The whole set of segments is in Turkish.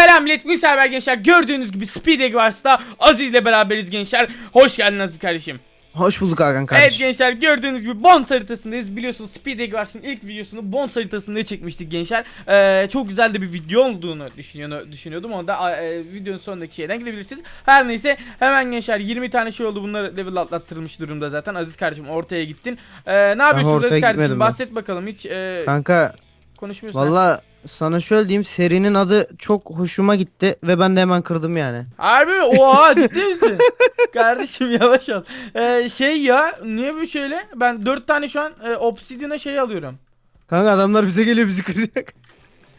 Selam millet sefer gençler gördüğünüz gibi Speed Eggs'ta Aziz ile beraberiz gençler. Hoş geldin Aziz kardeşim. Hoş bulduk Hakan Evet kardeşim. gençler gördüğünüz gibi Bones haritasındayız. Biliyorsunuz Speed Eggs'in ilk videosunu Bones haritasında çekmiştik gençler. Ee, çok güzel de bir video olduğunu düşünüyor, düşünüyordum. Onu da e, videonun sonundaki şeyden gidebilirsiniz. Her neyse hemen gençler 20 tane şey oldu. Bunlar level atlattırılmış durumda zaten. Aziz kardeşim ortaya gittin. Ee, ne yapıyorsunuz Aziz kardeşim? ben. Bahset bakalım hiç e, Kanka konuşmuyorsun. valla sana şöyle diyeyim serinin adı çok hoşuma gitti ve ben de hemen kırdım yani. Harbi mi? Oha ciddi misin? Kardeşim yavaş ol. Ee, şey ya niye bu şöyle? Ben 4 tane şu an e, Obsidian'a şey alıyorum. Kanka adamlar bize geliyor bizi kıracak.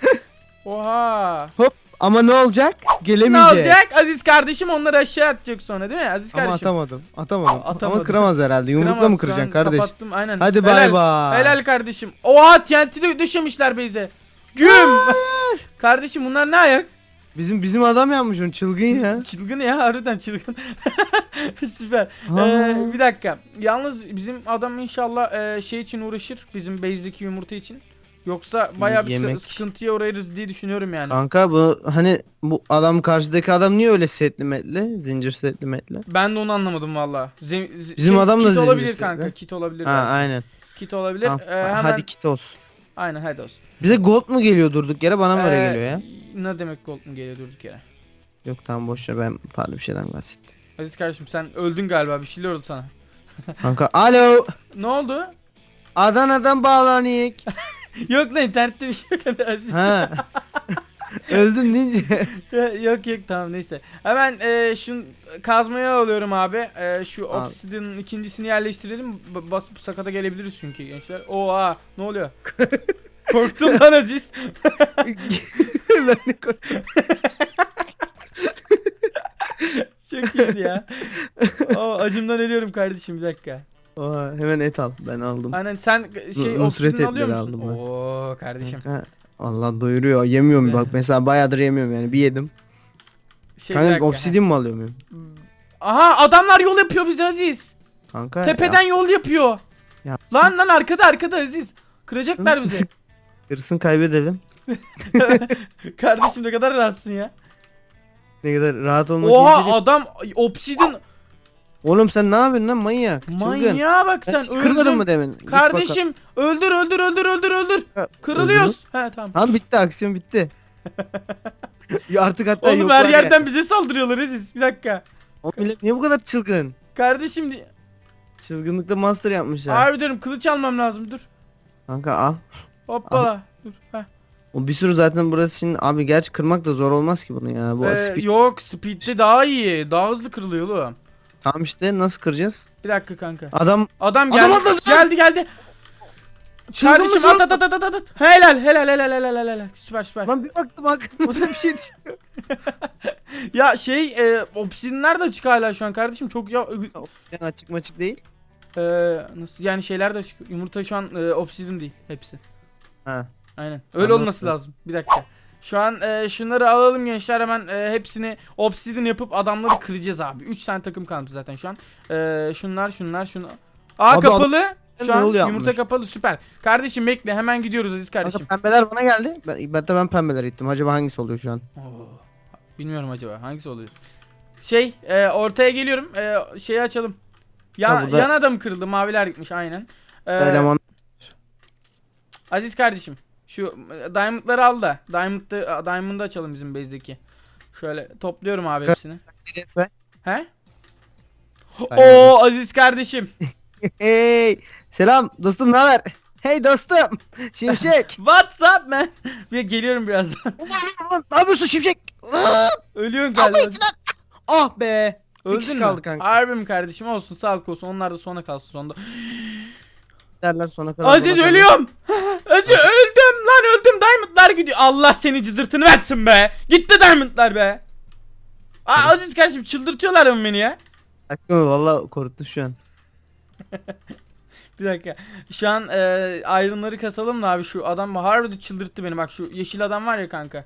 Oha. Hop ama ne olacak? Ne Gelemeyecek. olacak? Aziz kardeşim onları aşağı atacak sonra değil mi? Aziz Ama kardeşim. atamadım. Atamadım. Atamadım. Ama kıramaz herhalde. Yumrukla Kıramaz, mı kıracaksın kardeş? Kapattım aynen. Hadi bay bay. Helal kardeşim. Oha TNT de döşemişler base'e. Güm. kardeşim bunlar ne ayak? Bizim bizim adam yapmış onu çılgın ya. Çılgın ya harbiden çılgın. Süper. Ee, bir dakika. Yalnız bizim adam inşallah e, şey için uğraşır. Bizim base'deki yumurta için. Yoksa bayağı bir Yemek. sıkıntıya uğrarız diye düşünüyorum yani. Kanka bu hani bu adam karşıdaki adam niye öyle setli metli? Zincir setli metli. Ben de onu anlamadım valla. Bizim adam da kit zincir olabilir setli. kanka. Kit olabilir. Ha belki. aynen. Kit olabilir. Tamam, Ee, hemen Hadi kit olsun. Aynen hadi olsun. Bize gold mu geliyor durduk yere bana mı öyle Ee, geliyor ya? Ne demek gold mu geliyor durduk yere? Yok tamam boş ver ben farklı bir şeyden bahsettim. Aziz kardeşim sen öldün galiba bir şeyler oldu sana. Kanka alo Ne oldu? Adana'dan bağlanıyık. yok lan internette bir şey yok hadi Aziz. ha. Öldün deyince. Yok yok tamam neyse. Hemen e, şun kazmaya alıyorum abi. E, şu Al. obsidian'ın ikincisini yerleştirelim. B- basıp sakata gelebiliriz çünkü gençler. Oha ne oluyor? Korktum lan Aziz. ben de korktum. Çok iyiydi ya. Oo, acımdan ölüyorum kardeşim bir dakika. Oha, hemen et al ben aldım. Aynen sen şey Nusret obsidian alıyor etleri musun? aldım ben. Oo kardeşim. Kanka, Allah doyuruyor yemiyorum bak mesela bayağıdır yemiyorum yani bir yedim. Şey bir Kanka dakika. obsidian mı alıyorum benim? Aha adamlar yol yapıyor bize Aziz. Kanka Tepeden yol yapıyor. ya, Lan lan arkada arkada Aziz. Kıracaklar bizi. Hırsın kaybedelim. Kardeşim ne kadar rahatsın ya. Ne kadar rahat olmak Oha değil. adam obsidian Oğlum sen ne yapıyorsun lan manyak? Çılgın. manyağa bak sen öldün. mı demin? Git Kardeşim öldür öldür öldür öldür öldür. bakalım. Kırılıyoruz. He tamam. Tamam bitti aksiyon bitti. Ya Artık hatta Oğlum yoklar her ya. yerden bize saldırıyorlar Aziz. Bir dakika. O millet niye bu kadar çılgın? Kardeşim di- Çılgınlıkta master yapmışlar. harbi diyorum kılıç almam lazım dur. Kanka al. Hoppala. Dur. Heh. O bir sürü zaten burası şimdi abi gerçi kırmak da zor olmaz ki bunu ya. Bu Ee, speed- yok speed'de daha iyi. Daha hızlı kırılıyor oğlum. Tamam işte nasıl kıracağız? Bir dakika kanka. Adam Adam Adam geldi. atladı lan! geldi geldi. çılgın Kardeşim mısın? at at at at at at. Helal helal helal helal helal helal. Süper süper. Lan bir baktım aklımda bir şey düşüyor. Ya şey e, obsidianler de açık hala şu an kardeşim çok ya Yani açık maçık değil. e, nasıl yani şeyler de açık. Yumurta şu an e, obsidian değil hepsi. Ha. Aynen. Öyle Anladım. olması lazım. Bir dakika. Şu an e, şunları alalım gençler hemen e, hepsini obsidian yapıp adamları kıracağız abi. 3 tane takım kaldı zaten şu an. E, şunlar şunlar şunlar. Aa Abi kapalı. Şu an yumurta yapmış? kapalı süper. Kardeşim bekle hemen gidiyoruz Aziz kardeşim. Kanka pembeler bana geldi. Ben, ben de ben pembeler gittim. Acaba hangisi oluyor şu an? Oo, Bilmiyorum acaba hangisi oluyor. Şey e, ortaya geliyorum. E, şeyi açalım. Ya, Ha, burada- Yan adam kırıldı. Maviler gitmiş aynen. E, Eleman Aziz kardeşim. Şu e, diamondları al da. Diamond'ı, diamond'ı açalım bizim base'deki. Şöyle topluyorum abi hepsini. He? Oo Aziz kardeşim. Hey selam dostum ne haber? Hey dostum Şimşek. What's up man? Bir geliyorum birazdan. ne yapıyorsun Şimşek? Ölüyorsun galiba. Ah be. Kişi Öldün mü? kaldı kanka. Harbi mi kardeşim? Olsun sağlık olsun. Onlar da sona kalsın sonunda. Derler sona kadar. Aziz ölüyorum. Aziz öldüm lan öldüm. Diamondlar gidiyor. Allah seni cızırtını versin be. Gitti diamondlar be. Aa, Aziz kardeşim çıldırtıyorlar mı beni ya? Hakkım ol, valla korktu şu an. Bir dakika. Şu an e, iron'ları kasalım da abi şu adam harbi çıldırttı beni. Bak şu yeşil adam var ya kanka.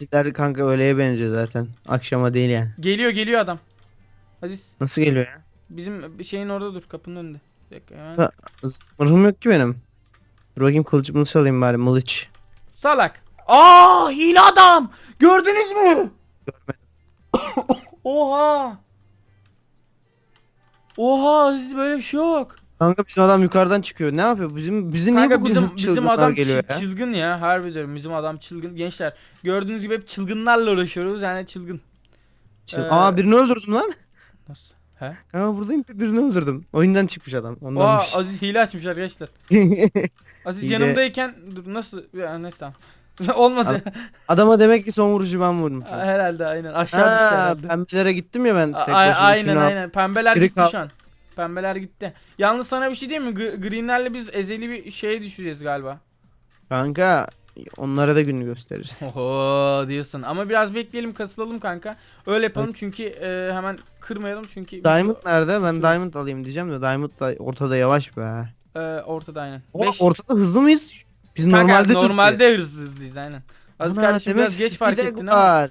Bizler kanka öğleye benziyor zaten. Akşama değil yani. Geliyor geliyor adam. Aziz Nasıl geliyor ya? bizim şeyin orada dur kapının önünde. Bir dakika hemen. Ha. Yok ki benim. Dur bakayım kılıç mılıç alayım bari mılıç. Salak. Aa hile adam. Gördünüz mü? Görmedim. Oha. Oha siz böyle bir şey yok. Kanka bizim adam yukarıdan çıkıyor. Ne yapıyor? Bizim bizim niye Kanka bugün bizim bizim adam geliyor ya? çılgın ya. Harbi diyorum bizim adam çılgın. Gençler gördüğünüz gibi hep çılgınlarla uğraşıyoruz. Yani çılgın. Çıl- Ee, Aa birini öldürdüm lan. Nasıl? He? Kanka buradayım birini öldürdüm. Oyundan çıkmış adam. Oha Ondanmış. Aziz hile açmış arkadaşlar. Aziz Hile. yanımdayken dur nasıl ya neyse tamam. Olmadı. Adama demek ki son vuruşu ben vurdum. herhalde aynen aşağı düştü Ha, herhalde. pembelere gittim ya ben A- tek a- başıma. aynen Şunu al- aynen. Pembeler Biri gitti kal- şu an. Pembeler gitti. Yalnız sana bir şey diyeyim mi? G- Greenlerle biz ezeli bir şeye düşeceğiz galiba. Kanka onlara da gününü gösteririz. Oho diyorsun. Ama biraz bekleyelim kasılalım kanka. Öyle yapalım çünkü e, hemen kırmayalım çünkü Diamond nerede? Ben. Diamond alayım diyeceğim de Diamond da ortada yavaş be. e, ortada aynen. O, Beş- ortada hızlı mıyız? Biz Kanka normalde normalde, hızlıyız aynen. Aziz kardeşim biraz geç fark ettin ama.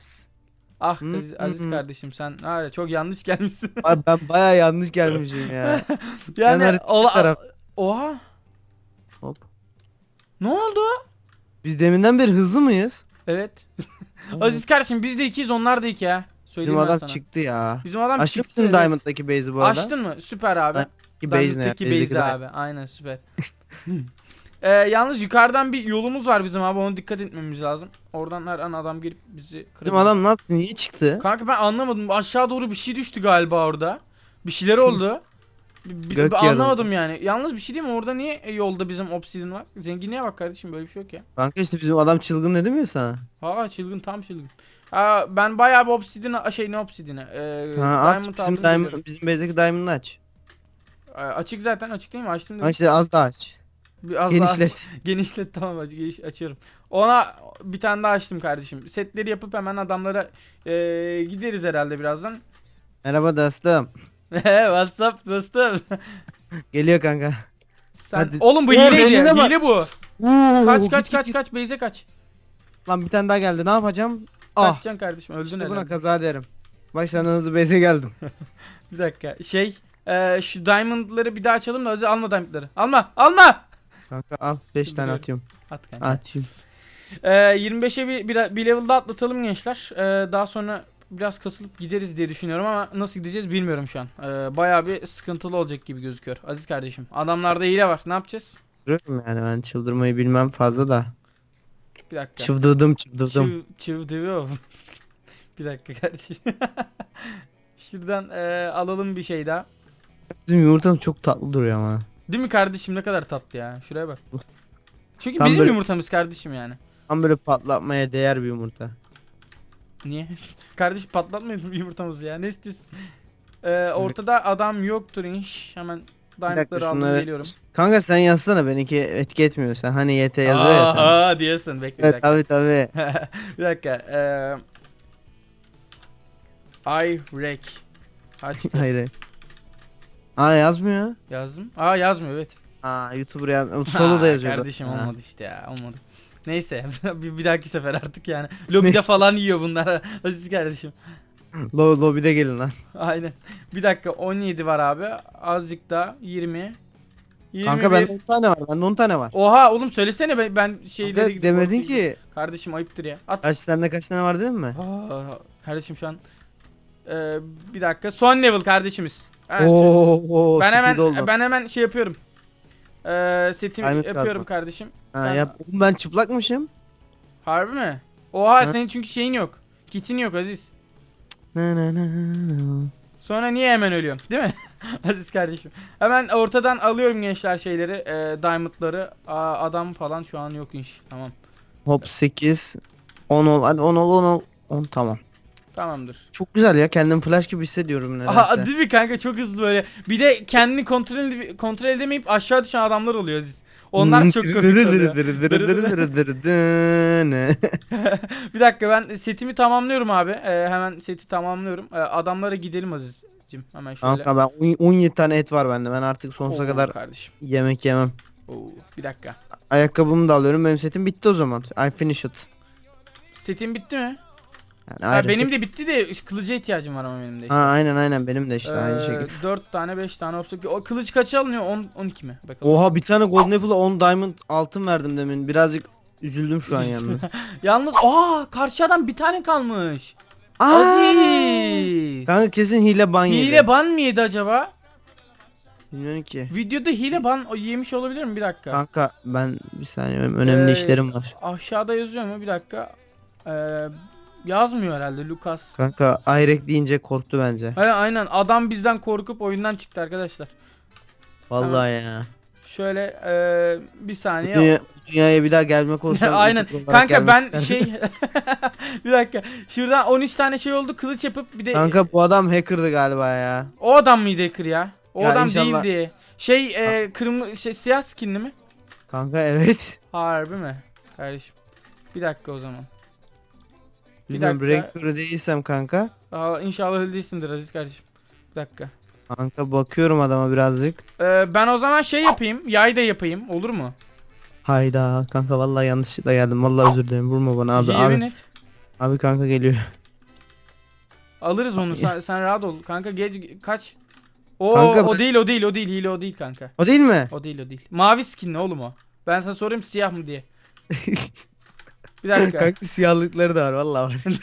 Ah Hı, Aziz, hı, Aziz hı. kardeşim sen var ya çok yanlış gelmişsin. Ay, ben baya yanlış gelmişim ya. yani haritada ola- taraf. Oha. Hop. Ne oldu? Biz deminden beri hızlı mıyız? Evet. Aziz kardeşim biz de ikiyiz onlar da iki ha. Bizim Söyleyeyim ben adam sana. çıktı ya. Bizim adam Açtın çıktı. mı evet. Diamond'daki base'i bu arada? Açtın mı? Süper abi. Ki base ne? Diamond'daki Base'deki base Diamond. abi. Aynen süper. Ee, yalnız yukarıdan bir yolumuz var bizim abi ona dikkat etmemiz lazım. Oradan her an adam gelip bizi Bizim kırabilir. adam ne yaptı? Niye çıktı? Kanka ben anlamadım. Aşağı doğru bir şey düştü galiba orada. Bir şeyler oldu. Bir, Gök bir yarıldı. anlamadım yani. Yalnız bir şey değil mi? Orada niye yolda bizim obsidian var? Zenginliğe bak kardeşim böyle bir şey yok ya. Kanka işte bizim adam çılgın dedim ya sana. Aa çılgın tam çılgın. Aa, ben bayağı bir obsidian şey ne obsidian'ı? Ee, Ha, aç diamond bizim Diamond, bizim base'deki Diamond'ı aç. Ee, açık zaten açık değil mi? Açtım Ha dedim. işte az daha aç. Bir az daha aç. Genişlet. Genişlet tamam aç, geniş, açıyorum. Ona bir tane daha açtım kardeşim. Setleri yapıp hemen adamlara ee, gideriz herhalde birazdan. Merhaba dostum. WhatsApp dostum. Geliyor kanka. Sen Hadi. oğlum bu Ya hileydi. bak. Hile bu. Uuu, Kaç kaç git, kaç git. kaç Beyze kaç. Lan bir tane daha geldi. Ne yapacağım? Ah. Kaçacaksın kardeşim öldün İşte herhalde. buna kaza derim. Bak senden hızlı base'e geldim. Bir dakika. Şey e, şu diamondları bir daha açalım da Özel alma diamondları. Alma alma. Kanka al 5 Şimdi tane böyle. atıyorum. At kanka. Atayım. E, 25'e bir, bir, bir level daha atlatalım gençler. E, daha sonra biraz kasılıp gideriz diye düşünüyorum ama nasıl gideceğiz bilmiyorum şu an. E, bayağı bir sıkıntılı olacak gibi gözüküyor. Aziz kardeşim. Adamlarda hile var. Ne yapacağız? Görüyorum yani ben çıldırmayı bilmem fazla da. Bir dakika. Çıldırdım çıldırdım. Çıv, çıvdırıyor. bir dakika kardeşim. Şuradan e, alalım bir şey daha. Bizim yumurtam çok tatlı duruyor ama. Değil mi kardeşim ne kadar tatlı ya. Şuraya bak. Çünkü Tam bizim böyle- yumurtamız kardeşim yani. Tam böyle patlatmaya değer bir yumurta. Niye? kardeşim patlatmayın yumurtamızı ya. Ne istiyorsun? Ee, ortada adam yoktur inş. Hemen Bir dakika diamondları aldım şunları. geliyorum. Kanka sen yazsana benimki etki etmiyor. Sen hani YT yazıyor ya sen. Aa diyorsun bekle bir Evet dakika. tabi tabi. bir dakika. Ee, I rek. Aç Hayır. Aa yazmıyor. yazdım. Aa yazmıyor evet. Aa YouTuber yaz. Solu da Ha, yazıyordu. Kardeşim Ha. olmadı işte ya olmadı. Neyse bir, bir dahaki sefer artık yani. Lobide Neyse. falan yiyor bunlar. Aziz kardeşim. Lo lobide gelin lan. Aynen. Bir dakika 17 var abi. Azıcık daha 20. 21. Kanka bende 10 tane var. Bende 10 tane var. Oha oğlum söylesene ben, ben şeyleri Kanka demedin ki. Kardeşim ayıptır ya. At. Kaç sende kaç tane var dedin mi? Aa, kardeşim şu an Ee, bir dakika son level kardeşimiz. Evet, Oo, oo, ben hemen oldu. ben hemen şey yapıyorum. Ee, setimi Diamond yapıyorum kazma. kardeşim. Ha, sen- yap. Oğlum ben çıplakmışım. Harbi mi? Oha Ha? senin çünkü şeyin yok. Kitin yok Aziz. Na, na, na, na. Sonra niye hemen ölüyorsun? Değil mi? Aziz kardeşim. Hemen ortadan alıyorum gençler şeyleri, e, diamondları. Aa, adam falan şu an yok inş. Tamam. Hop 8. 10 ol. Hadi 10 ol 10 ol. 10 tamam. Tamamdır. Çok güzel ya. Kendim flash gibi hissediyorum nedense. Aha değil mi kanka çok hızlı böyle. Bir de kendini kontrol ede- kontrol edemeyip aşağı düşen adamlar oluyor Aziz. Onlar çok komik oluyor. Bir dakika ben setimi tamamlıyorum abi. Ee, hemen seti tamamlıyorum. Ee, adamlara gidelim Aziz'cim. Hemen şöyle. Kanka ben on- 17 tane et var bende. Ben artık sonsuza Oo, kadar kardeşim. yemek yemem. Oo, bir dakika. Ayakkabımı da alıyorum. Benim setim bitti o zaman. I finish it. Setim bitti mi? Yani Ha, benim set- de bitti de kılıca ihtiyacım var ama benim de işte. Ha aynen aynen benim de işte aynı Ee, şekilde. 4 tane 5 tane obstacle. O kılıç kaça alınıyor? 10 12 mi? Bakalım. Oha bir tane golden apple'a 10 diamond altın verdim demin. Birazcık üzüldüm şu an yalnız. Yalnız aa karşı adam bir tane kalmış. Aa! Aziz. Kanka kesin hile ban yedi. Hile ban mı yedi acaba? Bilmiyorum ki. Videoda hile ban yemiş olabilir mi? Bir dakika. Kanka ben bir saniye önemli Ee, işlerim var. Aşağıda yazıyor mu? Bir dakika. Ee, yazmıyor herhalde Lucas. Kanka Ayrek deyince korktu bence. He, aynen adam bizden korkup oyundan çıktı arkadaşlar. Vallahi ya. Şöyle ee, bir saniye. Dünya, dünyaya bir daha gelmek olsa Aynen. YouTube olarak Kanka gelmek ben isterdim. şey bir dakika. Şuradan 13 tane şey oldu. Kılıç yapıp bir de Kanka bu adam hacker'dı galiba ya. o adam mıydı hacker ya? O Ya adam inşallah- değildi. Şey e, kırmızı şey siyah skinli mi? Kanka evet. Harbi mi? Kardeşim. Bir dakika o zaman. Bilmiyorum dakika. renk körü değilsem kanka. Aa, inşallah öyle değilsindir Aziz kardeşim. Bir dakika. Kanka bakıyorum adama birazcık. Ee, ben o zaman şey yapayım. Yay da yapayım. Olur mu? Hayda kanka vallahi yanlışlıkla geldim. Vallahi özür dilerim. Vurma bana abi. Yemin Abi, et. abi kanka geliyor. Alırız onu. Sen, sen rahat ol. Kanka geç kaç. O Kanka o ben- değil o değil o değil hile o değil kanka. O değil mi? O değil o değil. Mavi skinli oğlum o. Ben sana sorayım siyah mı diye. Bir dakika. kanka siyahlıkları da var vallahi var.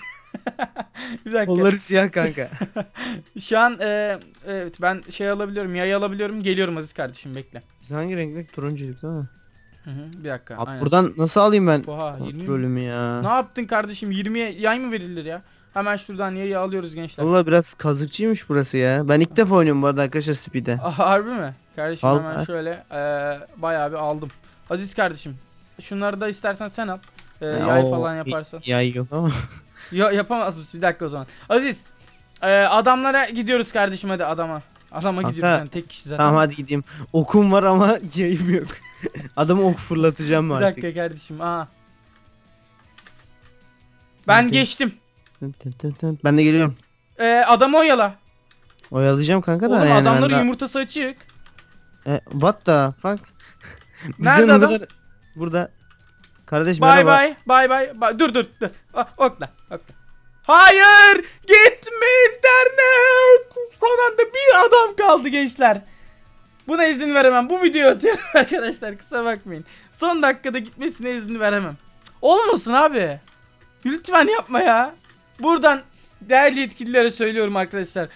bir dakika. Kolları siyah kanka. Şu an e, evet ben şey alabiliyorum. Yay alabiliyorum. Geliyorum Aziz kardeşim bekle. Hangi renkli? Turunculuk değil mi? Hı hı, bir dakika. Abi aynen. buradan nasıl alayım ben Oha 20 mi? kontrolümü ya? Ne yaptın kardeşim? 20'ye yay mı verilir ya? Hemen şuradan yayı alıyoruz gençler. Valla biraz kazıkçıymış burası ya. Ben ilk defa oynuyorum bu arada arkadaşlar Speed'e. Aa, Harbi mi? Kardeşim hemen Vallahi. şöyle eee bayağı bir aldım. Aziz kardeşim. Şunları da istersen sen al. Ha, yay falan yaparsan. Yay yok ama. Ya yapamaz mısın? Bir dakika o zaman. Aziz. eee, adamlara gidiyoruz kardeşim hadi adama. Adama Kanka, gidiyoruz yani tek kişi zaten. tamam hadi gideyim. Okum var ama yayım yok. Adamı ok fırlatacağım Bir artık. dakika kardeşim. Aa. Ben geçtim. Tın tın tın tın. Ben de geliyorum. Eee adamı oyala. Oyalayacağım kanka da Oğlum yani. adamların yumurtası açık. E, what the fuck? Nerede adam? Burada. Kardeş Bay bay. Bay bay. Bay- Dur dur dur. Ah, okla. Okla. Hayır! Gitme internet! Son anda bir adam kaldı gençler. Buna izin veremem. Bu videoyu atıyorum arkadaşlar. Kusura bakmayın. Son dakikada gitmesine izin veremem. Cık, Olmasın abi. Lütfen yapma ya. Buradan değerli yetkililere söylüyorum arkadaşlar.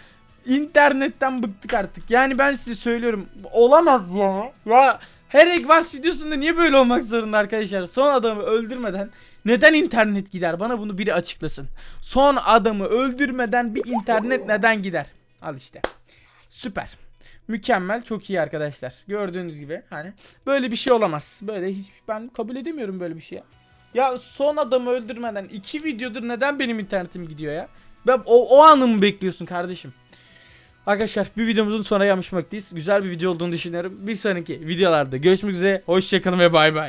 İnternetten bıktık artık. Yani ben size söylüyorum. Olamaz ya. Ya her Eggwars videosunda niye böyle olmak zorunda arkadaşlar? Son adamı öldürmeden neden internet gider? Bana bunu biri açıklasın. Son adamı öldürmeden bir internet neden gider? Al işte. Süper. Mükemmel, çok iyi arkadaşlar. Gördüğünüz gibi hani böyle bir şey olamaz. Böyle hiç ben kabul edemiyorum böyle bir şey. Ya, son adamı öldürmeden iki videodur neden benim internetim gidiyor ya? Ben o, o anı bekliyorsun kardeşim? Arkadaşlar bir videomuzun sonuna gelmiş. Güzel bir video olduğunu düşünüyorum. Bir sonraki videolarda görüşmek üzere. Hoşçakalın ve bay bay.